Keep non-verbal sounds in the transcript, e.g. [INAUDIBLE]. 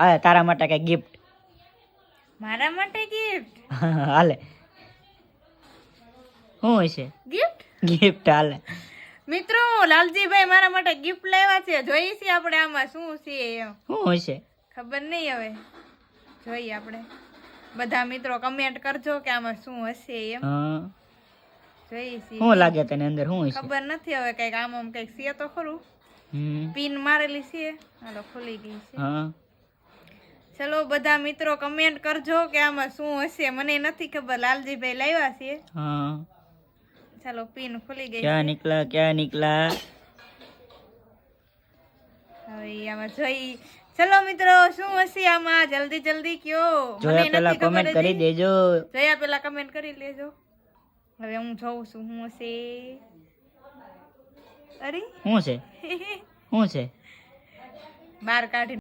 આ તારા માટે કઈ ગિફ્ટ મારા માટે ગિફ્ટ [LAUGHS] હાલે. શું હશે ગિફ્ટ ગિફ્ટ હાલે. મિત્રો લાલજીભાઈ મારા માટે ગિફ્ટ લાવ્યા છે. જોઈએ છીએ આપણે આમાં શું છે એમ. શું હશે ખબર નહીં હવે. જોઈએ આપણે. બધા મિત્રો કમેન્ટ કરજો કે આમાં શું હશે એમ. હા. શું લાગે તને અંદર? શું ખબર નથી હવે કંઈક આમ આમ કંઈક છે તો ખરું. પિન મારેલી છે. હાલો ખુલી ગઈ છે. હા. ચલો બધા મિત્રો કમેન્ટ કરજો કે આમાં શું હશે. મને નથી ખબર લાલજીભાઈ લાવ્યા છે. હા. ચાલો પિન ખુલી ગઈ ક્યાં નીકળા ક્યાં નીકળા હવે આમાં જોઈ. ચલો મિત્રો શું હશે આમાં? જલ્દી જલ્દી કયો. મને પેલા કરી દેજો. જોયા પેલા કમેન્ટ કરી લેજો. હવે હું જોઉં છું શું હશે? અરે. શું છે? [LAUGHS] શું છે? બહાર કાઢી